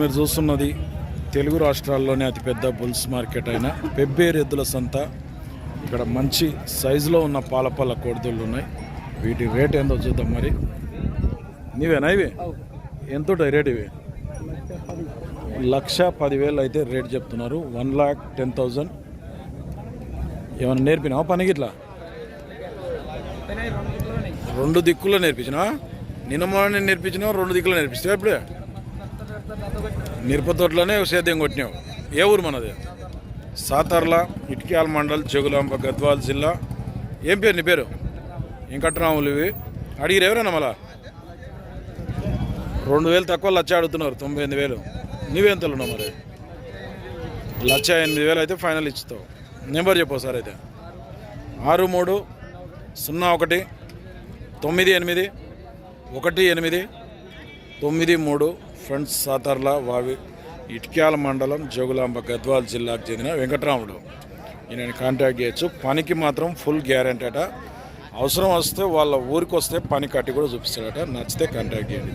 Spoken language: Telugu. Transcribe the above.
మీరు చూస్తున్నది. తెలుగు రాష్ట్రాల్లోనే అతిపెద్ద బుల్స్ మార్కెట్ అయిన పెబ్బేరు ఎద్దుల సంత. ఇక్కడ మంచి సైజులో ఉన్న పాలపల్ల కోడిదళ్ళు ఉన్నాయి. వీటి రేట్ ఏందో చూద్దాం మరి. నీవేనా ఇవి? ఎంత రేట్ ఇవి? లక్ష పదివేలు అయితే రేట్ చెప్తున్నారు. One lakh ten thousand. ఏమైనా నేర్పినావా పనికి ఇట్లా రెండు దిక్కుల్లో నేర్పించినా నిన్న మొన్న నేర్పించినావు? రెండు దిక్కులో నేర్పిస్తావా ఇప్పుడే? నిరపతోట్లోనే సేద్యం కొట్టినావు ఏ ఊరు మనది? సాతార్ల ఇటుక్యాల మండల్ జగులాంబ గద్వాల్ జిల్లా. ఏం పేరు నీ పేరు? వెంకట్రాములు ఇవి. అడిగిరు ఎవరైనా మళ్ళా? రెండు వేలు తక్కువ లచ్చ అడుగుతున్నారు తొంభై ఎనిమిది వేలు. నీవెంతలు మరి? లచ్చ ఎనిమిది వేలు అయితే ఫైనల్ ఇచ్చుతావు. నెంబర్ చెప్పు సార్ అయితే. ఆరు మూడు సున్నా ఒకటి తొమ్మిది ఎనిమిది ఒకటి ఎనిమిది తొమ్మిది మూడు ఫ్రెండ్స్ సాతర్ల వావి ఇటుక్యాల మండలం జోగులాంబ గద్వాల్ జిల్లాకు చెందిన వెంకటరాముడు. ఈయనని కాంటాక్ట్ చేయొచ్చు. పనికి మాత్రం ఫుల్ గ్యారంటీ అట. అవసరం వస్తే వాళ్ళ ఊరికి వస్తే పని కట్టి కూడా చూపిస్తాడట. నచ్చితే కాంటాక్ట్ చేయండి.